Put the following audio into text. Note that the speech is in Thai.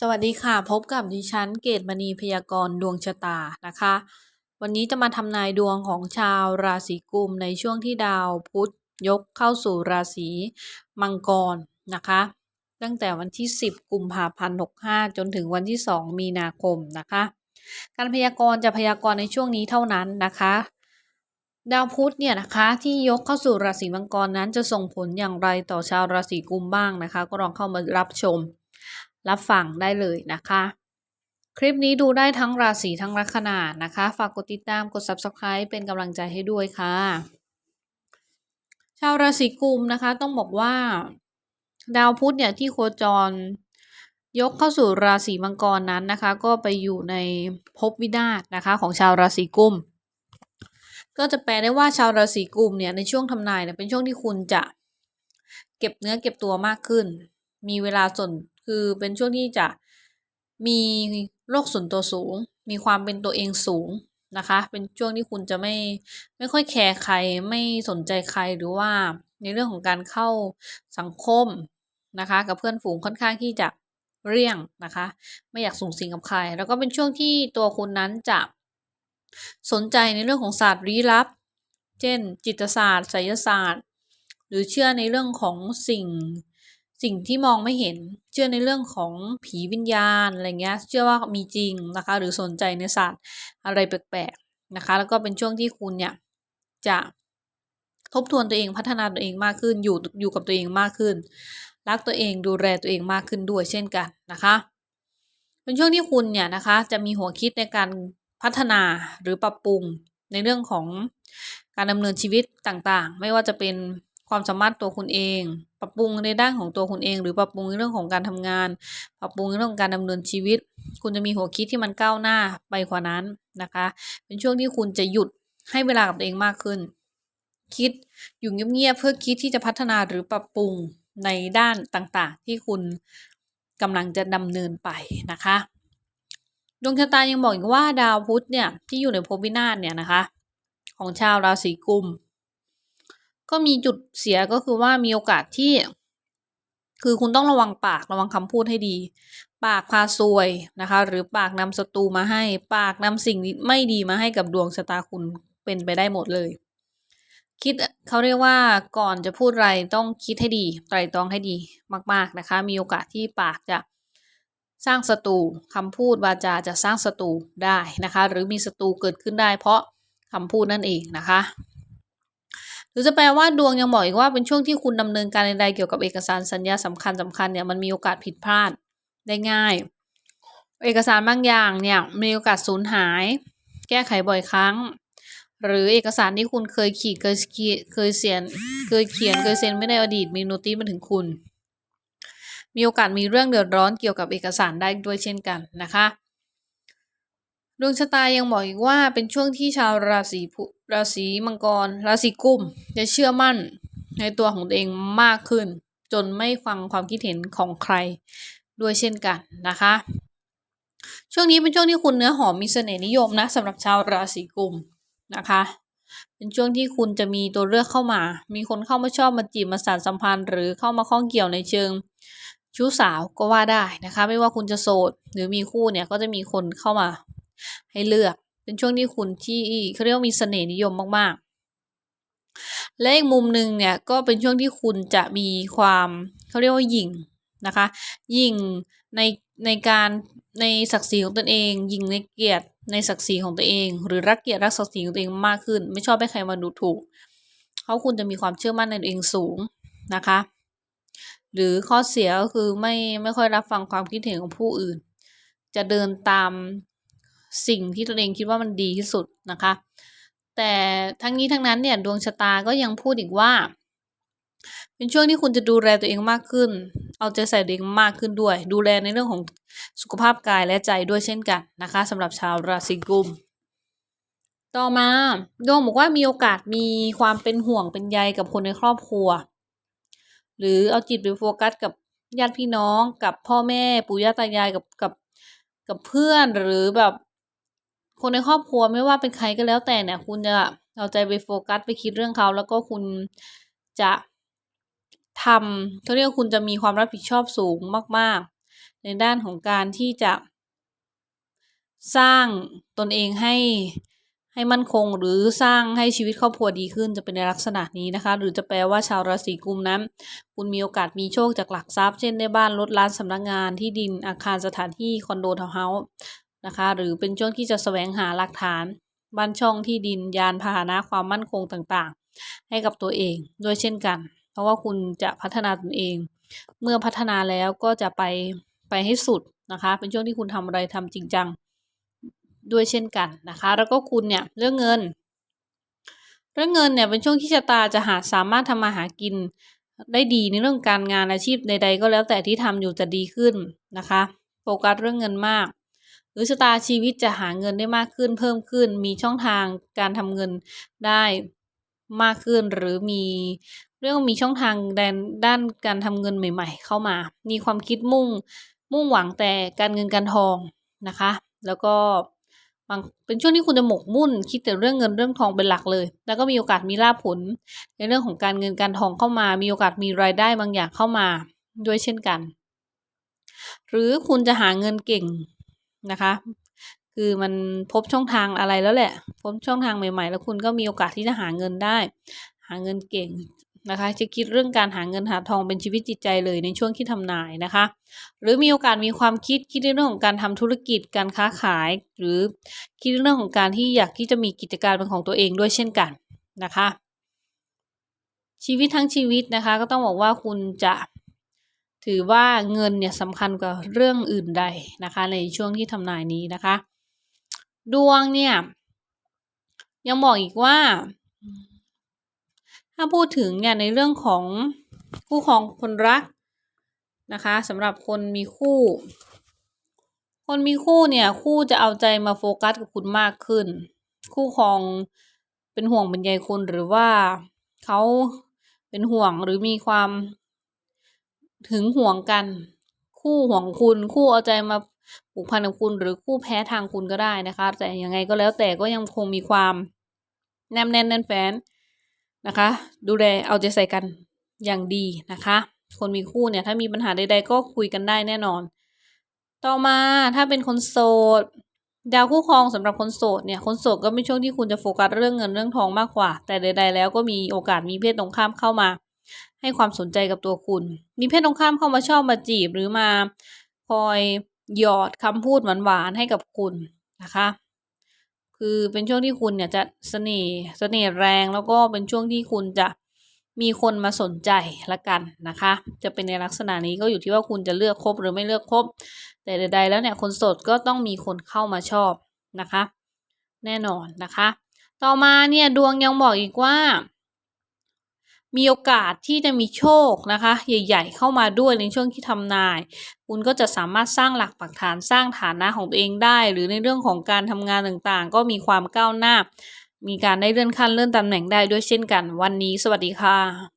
สวัสดีค่ะ พบกับดิฉันเกตมณีพยากรณ์ดวงชะตานะคะ วันนี้จะมาทำนายดวงของชาวราศีกุมในช่วงที่ดาวพุธยกเข้าสู่ราศีมังกรนะคะ ตั้งแต่วันที่ 10 กุมภาพันธ์65 จนถึงวันที่ 2 มีนาคมนะคะ การพยากรณ์จะพยากรณ์ในช่วงนี้เท่านั้นนะคะดาวพุธเนี่ยนะคะที่ยกเข้าสู่ราศีมังกรนั้นจะส่งผลอย่างไรต่อชาวราศีกุมบ้างนะคะ ก็ลองเข้ามารับชม รับฟังได้เลยนะคะ คลิปนี้ดูได้ทั้งราศีทั้งลัคนานะคะ ฝากกดติดตามกด subscribe เป็นกำลังใจให้ด้วยค่ะ ชาวราศีกุมนะคะต้องบอกว่า ดาวพุธเนี่ยที่โคจรยกเข้าสู่ราศีมังกรนั้นนะคะ ก็ไปอยู่ในภพวินาศนะคะ ของชาวราศีกุม ก็จะแปลได้ว่าชาวราศีกุมเนี่ยในช่วงทำนายเนี่ยเป็นช่วงที่คุณจะ เก็บเนื้อเก็บตัวมากขึ้น มีเวลาส่วน คือเป็นช่วงที่จะมีโรคส่วนตัวสูง มีความเป็นตัวเองสูงนะคะ เป็นช่วงที่คุณจะไม่ไม่ค่อยแคร์ใคร ไม่สนใจใครหรือว่าในเรื่องของการเข้าสังคมนะคะ กับเพื่อนฝูงค่อนข้างที่จะเรี่ยงนะคะ ไม่อยากสูงสิงกับใคร แล้วก็เป็นช่วงที่ตัวคุณนั้นจะสนใจในเรื่องของศาสตร์ลี้ลับ เช่น จิตศาสตร์ไสยศาสตร์ หรือเชื่อในเรื่องของสิ่ง สิ่งที่มองไม่เห็น เชื่อในเรื่องของผีวิญญาณอะไรเงี้ย เชื่อว่ามีจริงนะคะ หรือสนใจในศาสตร์อะไรแปลกๆนะคะ แล้วก็เป็นช่วงที่คุณเนี่ยจะทบทวนตัวเองพัฒนาตัวเองมากขึ้น อยู่อยู่กับตัวเองมากขึ้น รักตัวเองดูแลตัวเองมากขึ้นด้วยเช่นกันนะคะ เป็นช่วงที่คุณเนี่ยนะคะ จะมีหัวคิดในการพัฒนาหรือปรับปรุงในเรื่องของการดำเนินชีวิตต่างๆ ไม่ว่าจะเป็น ความสามารถตัวคุณเอง ปรับปรุงในด้านของตัวคุณเอง หรือปรับปรุงในเรื่องของการทำงาน ปรับปรุงในเรื่องของการดำเนินชีวิต คุณจะมีหัวคิดที่มันก้าวหน้าไปกว่านั้นนะคะ เป็นช่วงที่คุณจะหยุดให้เวลากับตัวเองมากขึ้น คิดอยู่เงียบๆเพื่อคิดที่จะพัฒนาหรือปรับปรุงในด้านต่างๆ ที่คุณกำลังจะดำเนินไปนะคะดวงชะตายังบอกอีกว่าดาวพุธเนี่ยที่อยู่ในภพวินาศเนี่ยนะคะ ของชาวราศีกุม ก็มีจุดเสียก็คือว่ามีโอกาสที่ คือคุณต้องระวังปากระวังคำพูดให้ดี ปากพาซวยนะคะ หรือปากนำศัตรูมาให้ ปากนำสิ่งไม่ดีมาให้กับดวงชะตาคุณเป็นไปได้หมดเลย คิดเขาเรียกว่าก่อนจะพูดอะไรต้องคิดให้ดี ไตรตรองให้ดีมากๆนะคะ มีโอกาสที่ปากจะสร้างศัตรูคำพูดวาจาจะสร้างศัตรูได้นะคะ หรือมีศัตรูเกิดขึ้นได้เพราะคำพูดนั่นเองนะคะ หรือจะแปลว่าดวงยังบอกอีกว่าเป็นช่วงที่คุณดำเนินการใดๆเกี่ยวกับเอกสารสัญญาสำคัญสำคัญเนี่ยมันมีโอกาสผิดพลาดได้ง่าย เอกสารบางอย่างเนี่ยมีโอกาสสูญหาย แก้ไขบ่อยครั้ง หรือเอกสารที่คุณเคยขีดเคยเคยเขียนเคยเขียนเคยเซ็นไม่ได้อดีตมีโนติมาถึงคุณ มีโอกาสมีเรื่องเดือดร้อนเกี่ยวกับเอกสารได้ด้วยเช่นกันนะคะ ดวงชะตายังบอกอีกว่าเป็นช่วงที่ชาวราศีราศีมังกร ราศีกุมจะเชื่อมั่นในตัวของตัวเองมากขึ้น จนไม่ฟังความคิดเห็นของใครด้วยเช่นกันนะคะ ช่วงนี้เป็นช่วงที่คุณเนื้อหอมมีเสน่ห์นิยมนะสำหรับชาวราศีกุมนะคะ เป็นช่วงที่คุณจะมีตัวเลือกเข้ามา มีคนเข้ามาชอบมาจีบมาสานสัมพันธ์ หรือเข้ามาข้องเกี่ยวในเชิงชู้สาวก็ว่าได้นะคะ ไม่ว่าคุณจะโสดหรือมีคู่เนี่ยก็จะมีคนเข้ามา ให้เลือก เป็นช่วงที่คุณที่เขาเรียกว่ามีเสน่ห์นิยมมากๆ และอีกมุมหนึ่งเนี่ยก็เป็นช่วงที่คุณจะมีความเขาเรียกว่าหยิ่งนะคะยิ่งในในการในศักดิ์ศรีของตนเองยิ่งในเกียรติในศักดิ์ศรีของตัวเอง หรือรักเกียรติรักศักดิ์ศรีของตัวเองมากขึ้น ไม่ชอบให้ใครมาดูถูกเขาคุณจะมีความเชื่อมั่นในตัวเองสูงนะคะ หรือข้อเสียก็คือไม่ไม่ค่อยรับฟังความคิดเห็นของผู้อื่น จะเดินตาม สิ่งที่ตนเองคิดว่ามันดีที่สุดนะคะ แต่ทั้งนี้ทั้งนั้นเนี่ยดวงชะตาก็ยังพูดอีกว่า เป็นช่วงที่คุณจะดูแลตัวเองมากขึ้น เอาใจใส่ตัวเองมากขึ้นด้วย ดูแลในเรื่องของสุขภาพกายและใจด้วยเช่นกันนะคะสำหรับชาวราศีกุมต่อมาดวงบอกว่ามีโอกาสมีความเป็นห่วงเป็นใยกับคนในครอบครัว หรือเอาจิตไปโฟกัสกับญาติพี่น้องกับพ่อแม่ปู่ย่าตายายกับกับกับเพื่อนหรือแบบ คนในครอบครัวไม่ว่าเป็นใครก็แล้วแต่เนี่ย คุณจะเอาใจไปโฟกัสไปคิดเรื่องเขาแล้วก็คุณจะทำเขาเรียกคุณจะมีความรับผิดชอบสูงมาก ๆ ในด้านของการที่จะ สร้างตนเองให้ให้มั่นคงหรือสร้างให้ชีวิตครอบครัวดีขึ้นจะเป็นในลักษณะนี้นะคะ หรือจะแปลว่าชาวราศีกุมนั้น คุณมีโอกาสมีโชคจากหลักทรัพย์ เช่นได้บ้านรถร้านสำนักงานที่ดินอาคารสถานที่คอนโดทาวน์เฮาส์ นะคะ หรือเป็นช่วงที่จะแสวงหาหลักฐานบ้านช่องที่ดินยานพาหนะความมั่นคงต่างๆ ให้กับตัวเองด้วยเช่นกัน เพราะว่าคุณจะพัฒนาตนเอง เมื่อพัฒนาแล้วก็จะไปไปให้สุดนะคะ เป็นช่วงที่คุณทำอะไรทำจริงจังด้วยเช่นกันนะคะ แล้วก็คุณเนี่ยเรื่องเงิน เรื่องเงินเนี่ยเป็นช่วงที่ชะตาจะหาสามารถทำมาหากินได้ดีในเรื่องการงานอาชีพใด ๆ ก็แล้วแต่ที่ทำอยู่จะดีขึ้นนะคะ โฟกัสเรื่องเงินมาก หรือชะตาชีวิตจะหาเงินได้มากขึ้นเพิ่มขึ้น มีช่องทางการทำเงินได้มากขึ้น หรือมีเรื่องมีช่องทางดนด้านการทำเงินใหม่ ๆ เข้ามา มีความคิดมุ่งมุ่งหวังแต่การเงินการทองนะคะ แล้วก็บางเป็นช่วงที่คุณจะหมกมุ่น คิดแต่เรื่องเงินเรื่องทองเป็นหลักเลย แล้วก็มีโอกาสมีลาภผล ในเรื่องของการเงินการทองเข้ามา มีโอกาสมีรายได้บางอย่างเข้ามาด้วยเช่นกัน หรือคุณจะหาเงินเก่ง นะคะ คือมันพบช่องทางอะไรแล้วแหละ พบช่องทางใหม่ ๆ แล้วคุณก็มีโอกาสที่จะหาเงินได้ หาเงินเก่งนะคะ จะคิดเรื่องการหาเงินหาทองเป็นชีวิตจิตใจเลยในช่วงที่ทำนายนะคะ หรือมีโอกาสมีความคิดคิดในเรื่องของการทำธุรกิจการค้าขาย หรือคิดเรื่องของการที่อยากที่จะมีกิจการเป็นของตัวเองด้วยเช่นกันนะคะ ชีวิตทั้งชีวิตนะคะ ก็ต้องบอกว่าคุณจะ ถือว่าเงินเนี่ยสำคัญกว่าเรื่องอื่นใดนะคะ ในช่วงที่ทำนายนี้นะคะ ดวงเนี่ยยังบอกอีกว่า ถ้าพูดถึงเนี่ยในเรื่องของคู่ครองคนรักนะคะสำหรับคนมีคู่ คนมีคู่เนี่ยคู่จะเอาใจมาโฟกัสกับคุณมากขึ้น คู่ครองเป็นห่วงเป็นใยคุณหรือว่าเขาเป็นห่วงหรือมีความ ถึงห่วงกัน คู่ห่วงคุณ คู่เอาใจมาผูกพันกับคุณ หรือคู่แพ้ทางคุณก็ได้นะคะ แต่ยังไงก็แล้วแต่ก็ยังคงมีความแนมแน่นแน่นแฟนนะคะ ดูแลเอาใจใส่กันอย่างดีนะคะ คนมีคู่เนี่ยถ้ามีปัญหาใด ๆ ก็คุยกันได้แน่นอน ต่อมาถ้าเป็นคนโสดดาวคู่ครองสำหรับคนโสดเนี่ย คนโสดก็เป็นช่วงที่คุณจะโฟกัสเรื่องเงินเรื่องทองมากกว่า แต่ใด ๆ แล้วก็มีโอกาสมีเพศตรงข้ามเข้ามา ให้ความสนใจกับตัวคุณ มีเพศตรงข้ามเข้ามาชอบมาจีบหรือมาคอยหยอดคำพูดหวานๆให้กับคุณนะคะ คือเป็นช่วงที่คุณเนี่ยจะเสน่ห์เสน่ห์แรงแล้วก็เป็นช่วงที่คุณจะมีคนมาสนใจละกันนะคะ จะเป็นในลักษณะนี้ก็อยู่ที่ว่าคุณจะเลือกคบหรือไม่เลือกคบ แต่ใดๆแล้วเนี่ยคนโสดก็ต้องมีคนเข้ามาชอบนะคะ แน่นอนนะคะ ต่อมาเนี่ยดวงยังบอกอีกว่า มีโอกาสที่จะมีโชคนะคะ ใหญ่ ๆ เข้ามาด้วยในช่วงที่ทำนาย คุณก็จะสามารถสร้างหลักปักฐานสร้างฐานะของตัวเองได้ หรือในเรื่องของการทำงานต่างๆ ก็มีความก้าวหน้า มีการได้เลื่อนขั้นเลื่อนตำแหน่งได้ด้วยเช่นกัน วันนี้ สวัสดีค่ะ